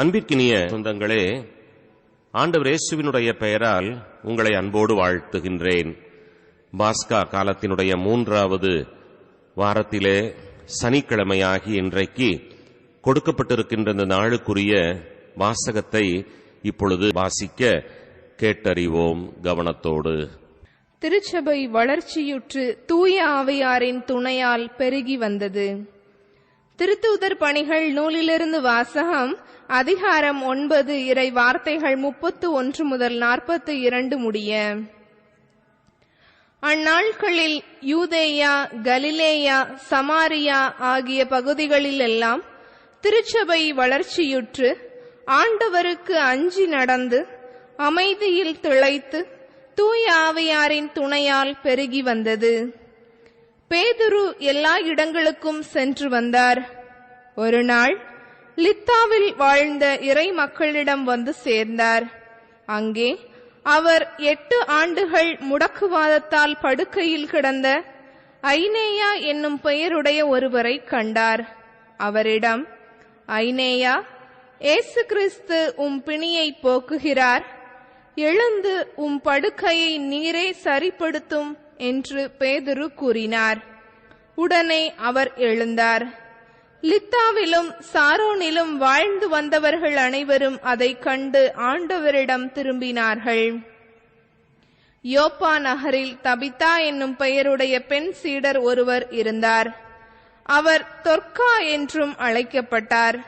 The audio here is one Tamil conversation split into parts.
அன்பிற்கினிய சொந்தங்களே ஆண்டவர் இயேசுவினுடைய பெயரால் உங்களை அன்போடு வாழ்த்துகின்றேன். பாஸ்கா காலத்தினுடைய மூன்றாவது வாரத்திலே சனிக்கிழமையாகி இன்றைக்கு கொடுக்கப்பட்டிருக்கின்ற இந்த நாளுக்குரிய வாசகத்தை இப்பொழுது வாசிக்க கேட்டறிவோம் கவனத்தோடு. திருச்சபை வளர்ச்சியுற்று தூய ஆவையாரின் துணையால் பெருகி வந்தது. திருத்தூதர் பணிகள் நூலிலிருந்து வாசகம் அதிகாரம் ஒன்பது இறை வார்த்தைகள் முப்பத்து ஒன்று முதல் நாற்பத்து இரண்டு முடிய. அந்நாட்களில் யூதேயா கலிலேயா சமாரியா ஆகிய பகுதிகளிலெல்லாம் திருச்சபை வளர்ச்சியுற்று ஆண்டவருக்கு அஞ்சி நடந்து அமைதியில் திளைத்து தூய ஆவியாரின் துணையால் பெருகி வந்தது. பேதுரு எல்லா இடங்களுக்கும் சென்று வந்தார். ஒரு நாள் லித்தாவில் வாழ்ந்த இறை மக்களிடம் வந்து சேர்ந்தார். அங்கே அவர் எட்டு ஆண்டுகள் முடக்குவாதத்தால் படுக்கையில் கிடந்த ஐனேயா என்னும் பெயருடைய ஒருவரை கண்டார். அவரிடம் ஐனேயா ஏசு கிறிஸ்து உம் பிணியை போக்குகிறார். எழுந்து உம் படுக்கையை நீரே சரிப்படுத்தும். என்று பேதுரு கூறினார். உடனே அவர் எழுந்தார். லித்தாவிலும் சாரோனிலும் வாழ்ந்து வந்தவர்கள் அனைவரும் அதைக் கண்டு ஆண்டவரிடம் திரும்பினார்கள். யோப்பா நகரில் தபிதா என்னும் பெயருடைய பெண் சீடர் ஒருவர் இருந்தார். அவர் தொர்க்கா என்றும் அழைக்கப்பட்டார்.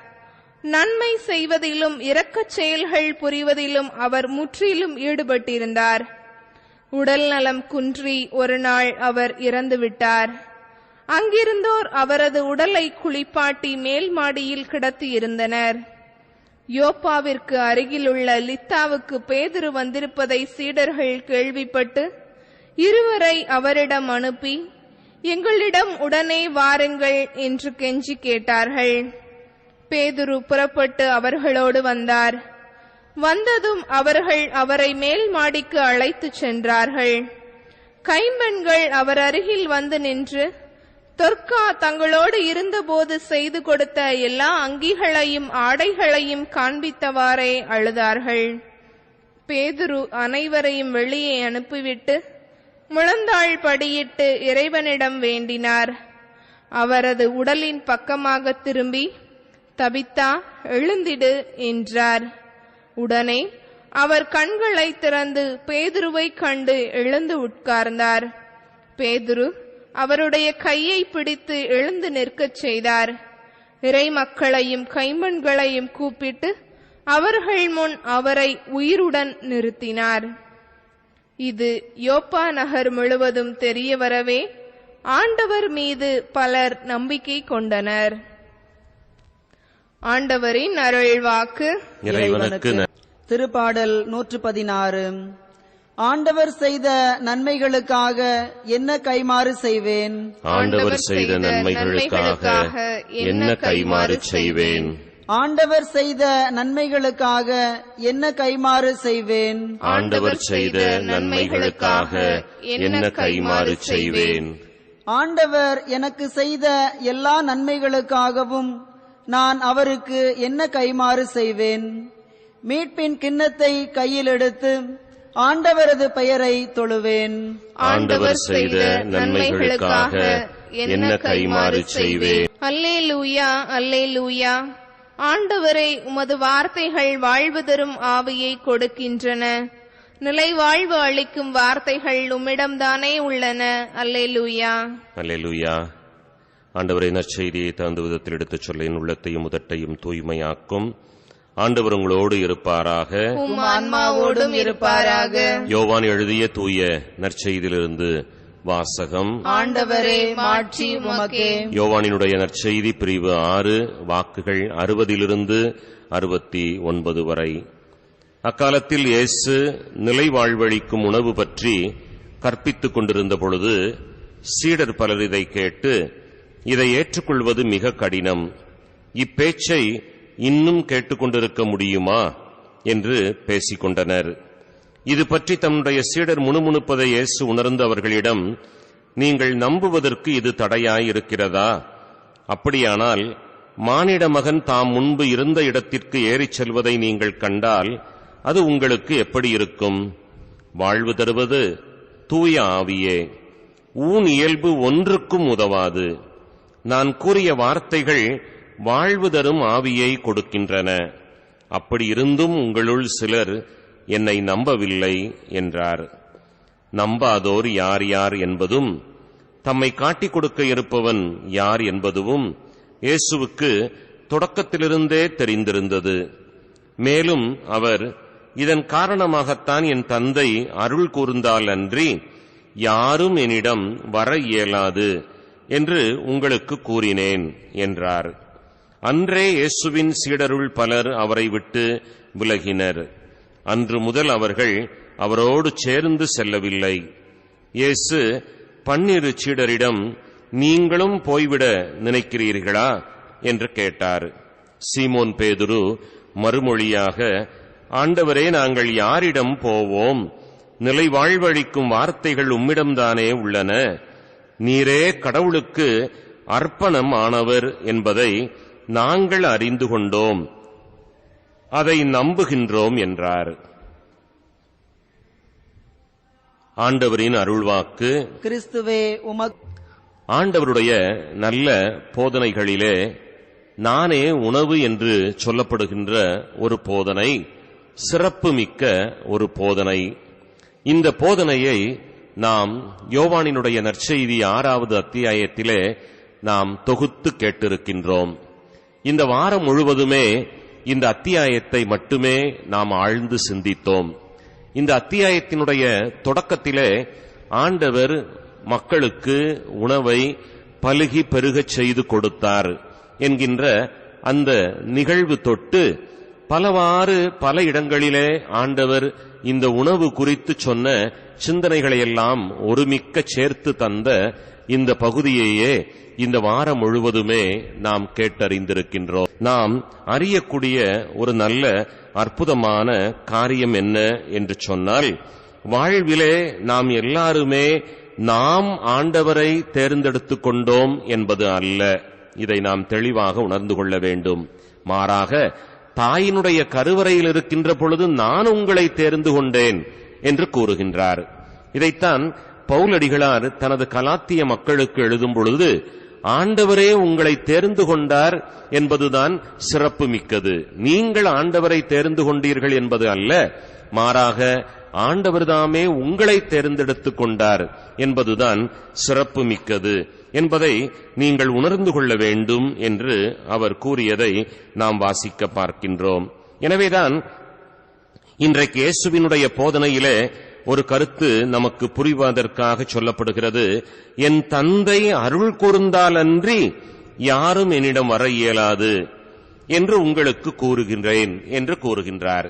நன்மை செய்வதிலும் இரக்கச் செயல்கள் புரிவதிலும் அவர் முற்றிலும் ஈடுபட்டிருந்தார். உடல் நலம் குன்றி ஒரு நாள் அவர் இறந்துவிட்டார் அங்கிருந்தோர் அவரது உடலை குளிப்பாட்டி மேல் மாடியில் கிடத்தியிருந்தனர் யோப்பாவிற்கு அருகிலுள்ள லித்தாவுக்கு பேதுரு வந்திருப்பதை சீடர்கள் கேள்விப்பட்டு இருவரை அவரிடம் அனுப்பி எங்களிடம் உடனே வாருங்கள் என்று கெஞ்சி கேட்டார்கள். பேதுரு புறப்பட்டு அவர்களோடு வந்தார். வந்ததும் அவர்கள் அவரை மேல் மாடிக்கு அழைத்துச் சென்றார்கள். கைம்பெண்கள் அவர் அருகில் வந்து நின்று தொர்க்கா தங்களோடு இருந்தபோது செய்து கொடுத்த எல்லா அங்கிகளையும் ஆடைகளையும் காண்பித்தவாறே அழுதார்கள். பேதுரு அனைவரையும் வெளியே அனுப்பிவிட்டு முழந்தாள் படியிட்டு இறைவனிடம் வேண்டினார். அவரது உடலின் பக்கமாக திரும்பி தபித்தா எழுந்திடு என்றார். உடனே அவர் கண்களை திறந்து பேதுருவை கண்டு எழுந்து உட்கார்ந்தார். பேதுரு அவருடைய கையை பிடித்து எழுந்து நிற்கச் செய்தார். இறை மக்களையும் கைம்பெண்களையும் கூப்பிட்டு அவர்கள் முன் அவரை உயிருடன் நிறுத்தினார். இது யோப்பா நகர் முழுவதும் தெரிய வரவே ஆண்டவர் மீது பலர் நம்பிக்கை கொண்டனர். ஆண்டவரின் அருள்வாக்கு இறைவனுக்கு திருப்பாடல் நூற்று பதினாறு ஆண்டவர் செய்த நன்மைகளுக்காக என்ன கைமாறு செய்வேன்? ஆண்டவர் செய்த நன்மைகளுக்காக என்ன கைமாறு செய்வேன்? ஆண்டவர் செய்த நன்மைகளுக்காக என்ன கைமாறு செய்வேன்? ஆண்டவர் செய்த நன்மைகளுக்காக என்ன கைமாறு செய்வேன்? ஆண்டவர் எனக்கு செய்த எல்லா நன்மைகளுக்காகவும் நான் அவருக்கு என்ன கைமாறு செய்வேன்? மீட்பின் கிண்ணத்தை கையில் எடுத்து ஆண்டவரது பெயரை தொழுவேன். ஆண்டவர் செய்த நன்மைகளுக்காக என்ன கைமாறு செய்வேன்? அல்லேலூயா அல்லேலூயா. ஆண்டவரே உமது வார்த்தைகள் வாழ்வு தரும் ஆவியை கொடுக்கின்றன. நிலை வாழ்வு அளிக்கும் வார்த்தைகள் உம்மிடம்தானே உள்ளன. அல்லேலூயா. அல்லேலூயா. ஆண்டவரை நற்செய்தியை தகுந்த விதத்தில் எடுத்துச் சொல்ல என் உள்ளத்தையும் உதட்டையும் தூய்மையாக்கும். ஆண்டவர் உங்களோடு இருப்பாராக. ஆன்மாவோடும் இருப்பாராக. யோவான் எழுதிய தூய நற்செய்தியிலிருந்து வாசகம். ஆண்டவரே மாட்சி உமக்கே. யோவானினுடைய நற்செய்தி பிரிவு ஆறு வாக்குகள் அறுபதிலிருந்து அறுபத்தி ஒன்பது வரை. அக்காலத்தில் இயேசு நிலை வாழ்வழிக்கும் உணவு பற்றி கற்பித்துக் கொண்டிருந்த பொழுது சீடர் பலர் இதை கேட்டு இதை ஏற்றுக்கொள்வது மிக கடினம். இப்பேச்சை இன்னும் கேட்டுக்கொண்டிருக்க முடியுமா? என்று பேசிக்கொண்டனர். இது பற்றி தம்முடைய சீடர் முணுமுணுப்பதை இயேசு உணர்ந்து அவர்களிடம் நீங்கள் நம்புவதற்கு இது தடையாய் இருக்கிறதா அப்படியானால் மானிட மகன் தாம் முன்பு இருந்த இடத்திற்கு ஏறிச் செல்வதை நீங்கள் கண்டால் அது உங்களுக்கு எப்படி இருக்கும் வாழ்வு தருவது தூய ஆவியே. ஊன் இயல்பு ஒன்றுக்கும் உதவாது. நான் கூறிய வார்த்தைகள் வாழ்வு தரும் ஆவியை கொடுக்கின்றன. அப்படி இருந்தும் உங்களுள் சிலர் என்னை நம்பவில்லை என்றார். நம்பாதோர் யார் யார் என்பதும் தம்மை காட்டிக் கொடுக்க இருப்பவன் யார் என்பதும் இயேசுவுக்கு தொடக்கத்திலிருந்தே தெரிந்திருந்தது. மேலும் அவர் இதன் காரணமாகத்தான் என் தந்தை அருள் கூர்ந்தால் அன்றி யாரும் என்னிடம் வர இயலாது என்று உங்களுக்கு கூறினேன் என்றார். அன்றே இயேசுவின் சீடருள் பலர் அவரை விட்டு விலகினர். அன்று முதல் அவர்கள் அவரோடு சேர்ந்து செல்லவில்லை. இயேசு பன்னிரு சீடரிடம் நீங்களும் போய்விட நினைக்கிறீர்களா? என்று கேட்டார். சீமோன் பேதுரு மறுமொழியாக ஆண்டவரே நாங்கள் யாரிடம் போவோம்? நிலை வாழ்வழிக்கும் வார்த்தைகள் உம்மிடம்தானே உள்ளன. நீரே கடவுளுக்கு அர்ப்பணம் ஆனவர் என்பதை நாங்கள் அறிந்து கொண்டோம். அதை நம்புகின்றோம் என்றார். ஆண்டவரின் அருள்வாக்கு கிறிஸ்துவே உமக் ஆண்டவருடைய நல்ல போதனைகளிலே நானே உணவு என்று சொல்லப்படுகின்ற ஒரு போதனை சிறப்புமிக்க ஒரு போதனை. இந்த போதனையை நாம் யோவானினுடைய நற்செய்தி ஆறாவது அத்தியாயத்திலே நாம் தொகுத்து கேட்டிருக்கின்றோம். இந்த வாரம் முழுவதுமே இந்த அத்தியாயத்தை மட்டுமே நாம் ஆழ்ந்து சிந்தித்தோம். இந்த அத்தியாயத்தினுடைய தொடக்கத்திலே ஆண்டவர் மக்களுக்கு உணவை பலுகி பெருகச் செய்து கொடுத்தார் என்கின்ற அந்த நிகழ்வு தொட்டு பலவாறு பல இடங்களிலே ஆண்டவர் இந்த உணவு குறித்து சொன்ன சிந்தனைகளையெல்லாம் ஒருமிக்க சேர்த்து தந்த இந்த பகுதியையே இந்த வாரம் முழுவதுமே நாம் கேட்டறிந்திருக்கின்றோம். நாம் அறியக்கூடிய ஒரு நல்ல அற்புதமான காரியம் என்ன என்று சொன்னால் வாழ்விலே நாம் எல்லாருமே நாம் ஆண்டவரை தேர்ந்தெடுத்துக் கொண்டோம் என்பது அல்ல. இதை நாம் தெளிவாக உணர்ந்து கொள்ள வேண்டும். மாறாக தாயினுடைய கருவறையில் இருக்கின்ற பொழுது நான் உங்களை தேர்ந்து கொண்டேன் என்று கூறுகின்றார். இதைத்தான் பவுலடிகளார் தனது கலாத்திய மக்களுக்கு எழுதும் பொழுது ஆண்டவரே உங்களை தேர்ந்து கொண்டார் என்பதுதான் சிறப்பு மிக்கது. நீங்கள் ஆண்டவரை தேர்ந்து கொண்டீர்கள் என்பது அல்ல மாறாக ஆண்டவர்தாமே உங்களை தேர்ந்தெடுத்துக் கொண்டார் என்பதுதான் சிறப்பு மிக்கது. என்பதை நீங்கள் உணர்ந்து கொள்ள வேண்டும் என்று அவர் கூறியதை நாம் வாசிக்க பார்க்கின்றோம். எனவேதான் இன்றைக்கு இயேசுவினுடைய போதனையிலே ஒரு கருத்து நமக்கு புரிவதற்காக சொல்லப்படுகிறது. என் தந்தை அருள் கூர்ந்தாலன்றி யாரும் என்னிடம் வர இயலாது என்று உங்களுக்கு கூறுகின்றேன் என்று கூறுகின்றார்.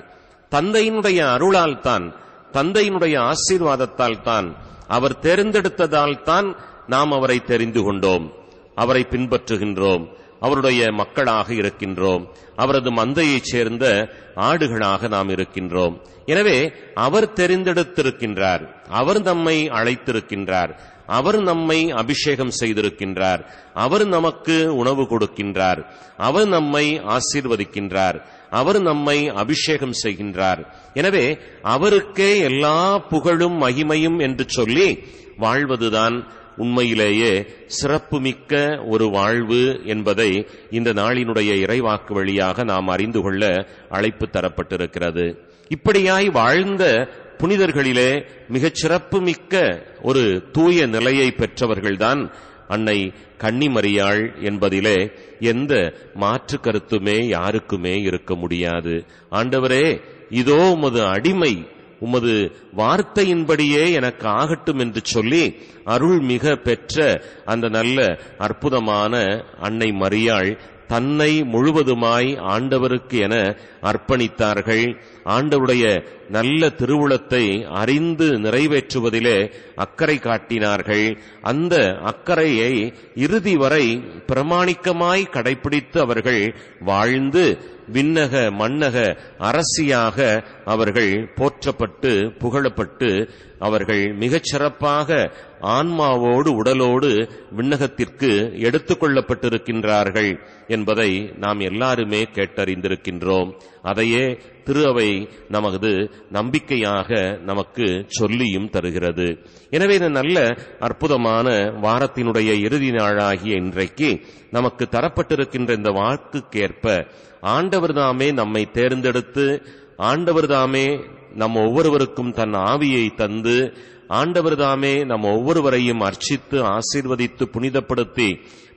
தந்தையினுடைய அருளால் தான் தந்தையினுடைய ஆசீர்வாதத்தால் தான் அவர் தேர்ந்தெடுத்ததால் தான் நாம் அவரை தெரிந்து கொண்டோம். அவரை பின்பற்றுகின்றோம். அவருடைய மக்களாக இருக்கின்றோம். அவரது மந்தையைச் சேர்ந்த ஆடுகளாக நாம் இருக்கின்றோம். எனவே அவர் தெரிந்தெடுத்திருக்கின்றார். அவர் நம்மை அழைத்திருக்கின்றார். அவர் நம்மை அபிஷேகம் செய்திருக்கின்றார். அவர் நமக்கு உணவு கொடுக்கின்றார். அவர் நம்மை ஆசீர்வதிக்கின்றார். அவர் நம்மை அபிஷேகம் செய்கின்றார். எனவே அவருக்கே எல்லா புகழும் மகிமையும் என்று சொல்லி வாழ்வதுதான் உண்மையிலேயே சிறப்புமிக்க ஒரு வாழ்வு என்பதை இந்த நாளினுடைய இறைவாக்கு வழியாக நாம் அறிந்து கொள்ள அழைப்பு தரப்பட்டிருக்கிறது. இப்படியாய் வாழ்ந்த புனிதர்களிலே மிகச் சிறப்புமிக்க ஒரு தூய நிலையை பெற்றவர்கள்தான் அன்னை கன்னிமரியாள் என்பதிலே எந்த மாற்று கருத்துமே யாருக்குமே இருக்க முடியாது. ஆண்டவரே இதோ உமது அடிமை உமது வார்த்தையின்படியே எனக்கு ஆகட்டும் என்று சொல்லி அருள் மிக பெற்ற அந்த நல்ல அற்புதமான அன்னை மரியாள் தன்னை முழுவதுமாய் ஆண்டவருக்கு என அர்ப்பணித்தார்கள். ஆண்டவருடைய நல்ல திருவுளத்தை அறிந்து நிறைவேற்றுவதிலே அக்கறை காட்டினார்கள். அந்த அக்கறையை இறுதி வரை பிரமாணிக்கமாய் கடைபிடித்து அவர்கள் வாழ்ந்து விண்ணக மன்னக அரசியாக அவர்கள் போற்றப்பட்டு புகழப்பட்டு அவர்கள் மிகச் சிறப்பாக ஆன்மாவோடு உடலோடு விண்ணகத்திற்கு எடுத்துக்கொள்ளப்பட்டிருக்கின்றார்கள் என்பதை நாம் எல்லாருமே கேட்டறிந்திருக்கின்றோம். அதையே திரு அவை நமது நம்பிக்கையாக நமக்கு சொல்லியும் தருகிறது. எனவே இந்த நல்ல அற்புதமான வாரத்தினுடைய இறுதி நாளாகிய இன்றைக்கு நமக்கு தரப்பட்டிருக்கின்ற இந்த வாக்குக்கேற்ப ஆண்டவர் தாமே நம்மை தேர்ந்தெடுத்து ஆண்டவர் தாமே நம் ஒவ்வொருவருக்கும் தன் ஆவியை தந்து ஆண்டவர் தாமே நம் ஒவ்வொருவரையும் அர்ச்சித்து ஆசீர்வதித்து புனிதப்படுத்தி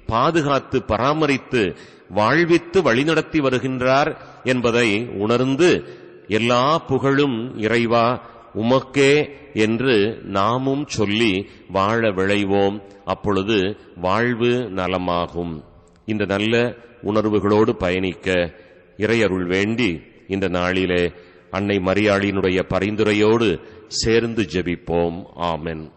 பாதுகாத்து பராமரித்து வாழ்வித்து வழிநடத்தி வருகின்றார் என்பதை உணர்ந்து எல்லா புகழும் இறைவா உமக்கே என்று நாமும் சொல்லி வாழ விளைவோம் அப்பொழுது வாழ்வு நலமாகும். இந்த நல்ல உணர்வுகளோடு பயணிக்க இறையருள் வேண்டி இந்த நாளிலே அன்னை மரியாளினுடைய பரிந்துரையோடு சேர்ந்து ஜெபிப்போம். ஆமென்.